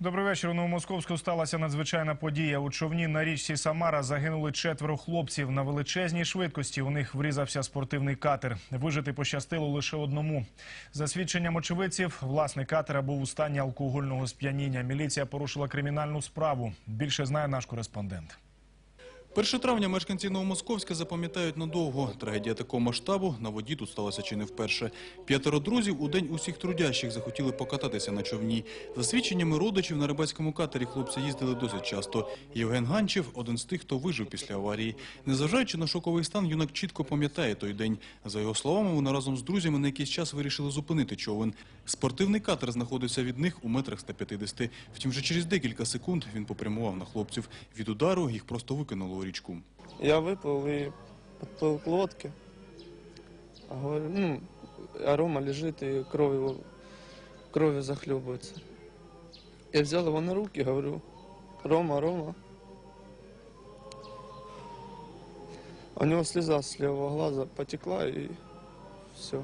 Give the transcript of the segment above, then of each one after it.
Добрий вечір. У Новомосковську сталася надзвичайна подія. У човні на річці Самара загинули четверо хлопців. На величезній швидкості у них врізався спортивний катер. Вижити пощастило лише одному. За свідченням очевидців, власник катера був у стані алкогольного сп'яніння. Міліція порушила кримінальну справу. Більше знає наш кореспондент. 1 травня мешканці Новомосковська запам'ятають надовго. Трагедія такого масштабу на воді тут сталася чи не вперше. П'ятеро друзів у день усіх трудящих захотіли покататися на човні. За свідченнями родичів на рибацькому катері хлопці їздили досить часто. Євген Ганчев – один з тих, хто вижив після аварії. Незважаючи на шоковий стан, юнак чітко пам'ятає той день. За його словами, вони разом з друзями на якийсь час вирішили зупинити човен. Спортивний катер знаходився від них у метрах 150. Втім, вже через декілька секунд він попрямував на хлопців. Від удару їх просто викинуло у річку. Я выплыл и подплыл к лодке. А, говорю, ну, а Рома лежит и кровью, кровью захлебывается. Я взял его на руки, говорю, Рома, Рома. У него слеза с левого глаза потекла и все.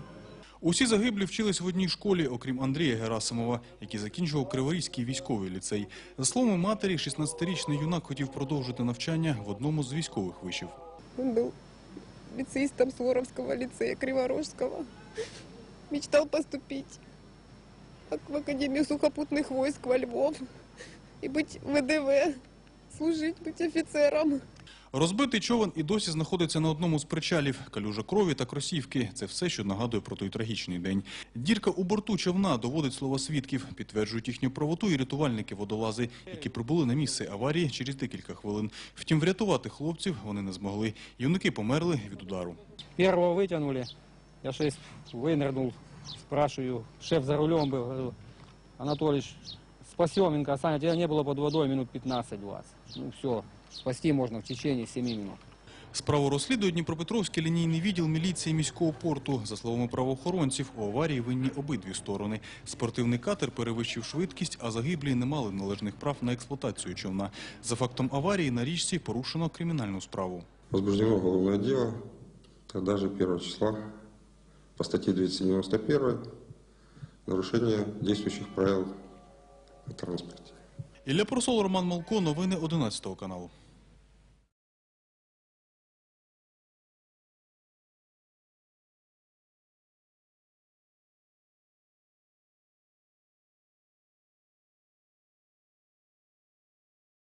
Усі загиблі вчились в одній школі, окрім Андрія Герасимова, який закінчував Криворізький військовий ліцей. За словами матері, 16-річний юнак хотів продовжити навчання в одному з військових вишів. Он был лицеистом Суворовского лицея Криворожского. Мечтал поступить в Академию сухопутных войск во Львов и быть в ВДВ, служить, быть офицером. Розбитий човен і досі знаходиться на одному з причалів. Калюжа крові та кросівки – це все, що нагадує про той трагічний день. Дірка у борту човна доводить слова свідків. Підтверджують їхню правоту і рятувальники-водолази, які прибули на місце аварії через декілька хвилин. Втім, врятувати хлопців вони не змогли. Юнаки померли від удару. Первого вытянули. Я шесть вынырнул, спрашиваю, шеф за рулем был, говорю, Анатолич, спасеменко, Саня, тебя не было под водой минут 15-20. Ну все, спасти можно в течение 7 минут. Справу розслідує Дніпропетровський лінійний відділ міліції міського порту. За словами правоохоронців, у аварії винні обидві сторони. Спортивний катер перевищив швидкість, а загиблі не мали належних прав на експлуатацію човна. За фактом аварії на річці порушено кримінальну справу. Возбуждено уголовное дело, тогда же 1 числа по статье 291 нарушение действующих правил о транспорте. Ілля Просол, Роман Малко, новини 11 каналу.